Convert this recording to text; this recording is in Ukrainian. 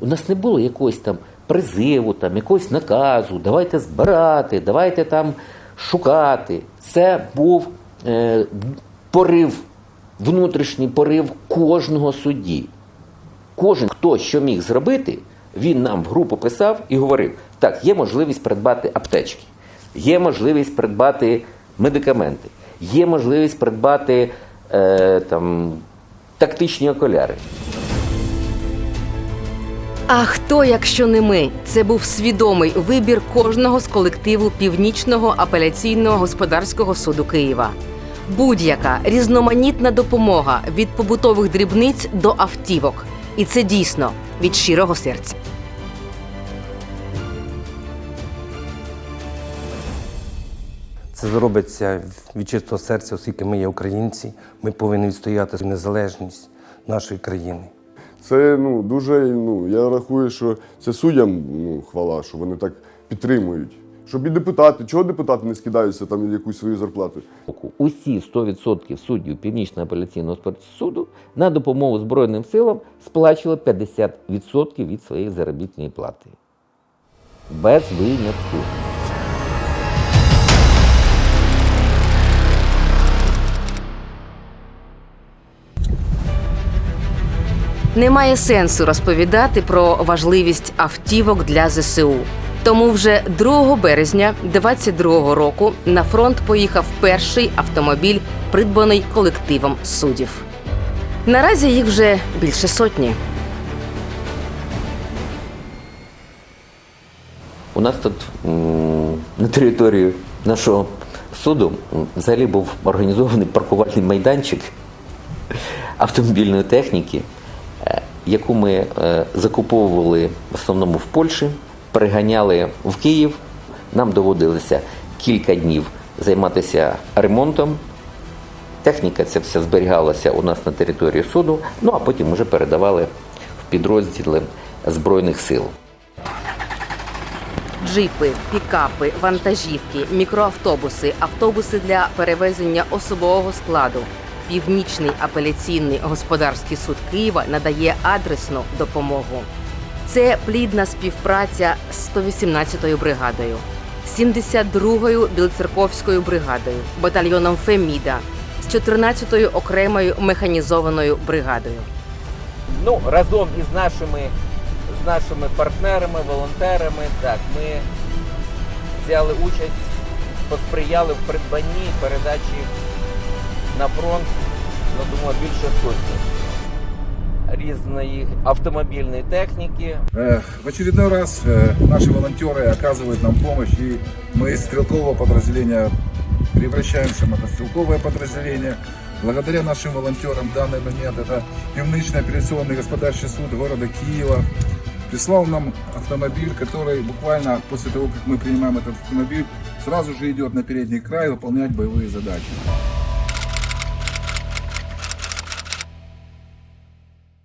У нас не було якогось там призиву, там, якогось наказу, давайте збирати, давайте там шукати. Це був е, порив, внутрішній порив кожного судді. Кожен, хто що міг зробити, він нам в групу писав і говорив: так, є можливість придбати аптечки, є можливість придбати медикаменти, є можливість придбати е, там, тактичні окуляри. А хто, якщо не ми? Це був свідомий вибір кожного з колективу Північного апеляційного господарського суду Києва. Будь-яка різноманітна допомога від побутових дрібниць до автівок. І це дійсно від щирого серця. Це зробиться від чистого серця, оскільки ми є українці. Ми повинні відстояти незалежність нашої країни. Це ну дуже. Ну я рахую, що це суддям ну, хвала, що вони так підтримують. Щоб і депутати, чого депутати не скидаються там якусь свою зарплату? усі 100% суддів Північного апеляційного господарського суду на допомогу Збройним силам сплачували 50% від своєї заробітної плати. Без винятку. Немає сенсу розповідати про важливість автівок для ЗСУ. Тому вже 2 березня 22 року на фронт поїхав перший автомобіль, придбаний колективом суддів. Наразі їх вже більше сотні. У нас тут на території нашого суду взагалі був організований паркувальний майданчик автомобільної техніки, яку ми е, закуповували в основному в Польщі, переганяли в Київ. Нам доводилося кілька днів займатися ремонтом. Техніка ця вся зберігалася у нас на території суду, ну а потім вже передавали в підрозділи Збройних сил. Джипи, пікапи, вантажівки, мікроавтобуси, автобуси для перевезення особового складу. Північний апеляційний господарський суд Києва надає адресну допомогу. Це плідна співпраця з 118-ю бригадою, 72-ю білоцерковською бригадою, батальйоном Феміда, з 14-ю окремою механізованою бригадою. Ну, разом із нашими, з нашими партнерами, волонтерами, так, ми взяли участь, посприяли в придбанні передачі на фронт, ну, думаю, більше сотні різної автомобільної техніки. Э, В очередной раз э, наши волонтеры оказывают нам помощь, и мы из стрелкового подразделения превращаемся в мотострелковое подразделение. Благодаря нашим волонтерам в данный момент это Пивничный апелляционный господарчий суд города Киева прислал нам автомобиль, который буквально после того, как мы принимаем этот автомобиль, сразу же идет на передний край выполнять боевые задачи.